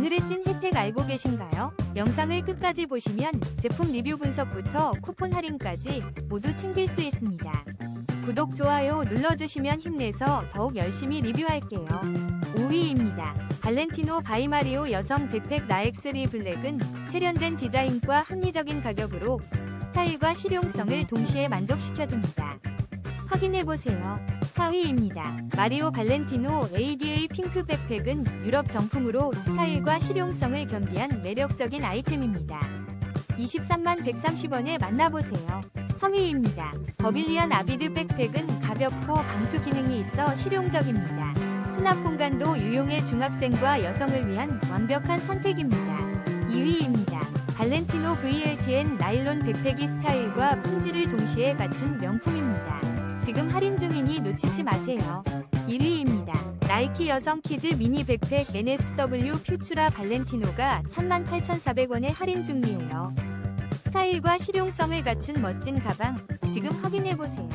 오늘의 찐 혜택 알고 계신가요? 영상을 끝까지 보시면 제품 리뷰 분석부터 쿠폰 할인까지 모두 챙길 수 있습니다. 구독, 좋아요 눌러주시면 힘내서 더욱 열심히 리뷰할게요. 5위입니다. 발렌티노 바이마리오 여성 백팩 나엑스리 블랙은 세련된 디자인과 합리적인 가격으로 스타일과 실용성을 동시에 만족시켜줍니다. 확인해보세요. 4위입니다. 마리오 발렌티노 ADA 핑크 백팩은 유럽 정품으로 스타일과 실용성을 겸비한 매력적인 아이템입니다. 23만 130원에 만나보세요. 3위입니다. 버빌리안 아비드 백팩은 가볍고 방수 기능이 있어 실용적입니다. 수납 공간도 유용해 중학생과 여성을 위한 완벽한 선택입니다. 2위입니다. 발렌티노 VLTN 나일론 백팩이 스타일과 품질을 동시에 갖춘 명품입니다. 지금 할인 중이니 놓치지 마세요. 1위입니다. 나이키 여성 키즈 미니 백팩 NSW 퓨추라 발렌티노가 38,400원에 할인 중이에요. 스타일과 실용성을 갖춘 멋진 가방 지금 확인해보세요.